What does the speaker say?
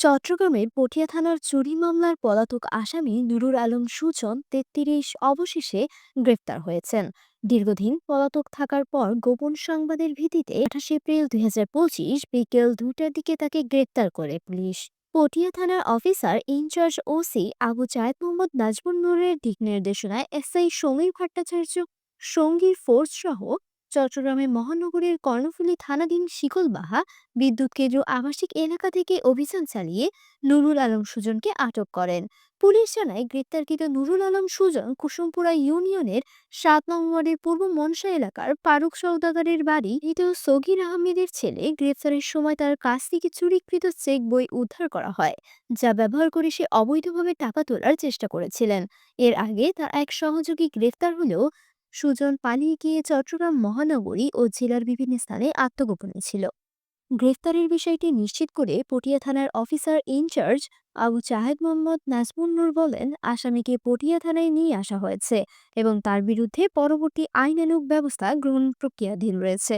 চট্টগ্রামের পটিয়া থানার চুরি মামলার পলাতক আসামি নুরুল আলম সুজন তেত্রিশ অবশেষে গ্রেপ্তার হয়েছেন। দীর্ঘদিন পলাতক থাকার পর গোপন সংবাদের ভিত্তিতে আঠাশ এপ্রিল দুই হাজার পঁচিশ বিকেল দুটার দিকে তাকে গ্রেপ্তার করে পুলিশ। পটিয়া থানার officer in charge OC Abu Zayed Mohammad Nazmul নূরের দিক নির্দেশনায় এসআই সমীর ভট্টাচার্য সঙ্গীর ফোর্স সহ চট্টগ্রামের মহানগরীর কর্ণফুলী থানাধীন শিকলবাহা বিদ্যুৎ কেন্দ্র আবাসিক এলাকা থেকে অভিযান চালিয়ে নুরুল আলম সুজনকে আটক করেন। পুলিশ জানায়, গ্রেপ্তারকৃত নুরুল আলম সুজন কুসুমপুরা ইউনিয়নের সাত নং ওয়ার্ডের পূর্ব মনসা এলাকার ফারুক সৌদাগারের বাড়ি। মৃত সগির আহমেদের ছেলে গ্রেপ্তারের সময় তার কাছ থেকে চুরিকৃত চেক বই উদ্ধার করা হয়, যা ব্যবহার করে সে অবৈধভাবে টাকা তোলার চেষ্টা করেছিলেন। এর আগে তার এক সহযোগী গ্রেফতার হলেও সুজন পালিয়ে গিয়ে চট্টগ্রাম মহানগরী ও জেলার বিভিন্ন স্থানে আত্মগোপনে ছিল। গ্রেফতারের বিষয়টি নিশ্চিত করে পটিয়া থানার officer in charge Abu Chahed Mohammad Najmun Noor বলেন, আসামিকে পটিয়া থানায় নিয়ে আসা হয়েছে এবং তার বিরুদ্ধে পরবর্তী আইনানুগ ব্যবস্থা গ্রহণ প্রক্রিয়াধীন রয়েছে।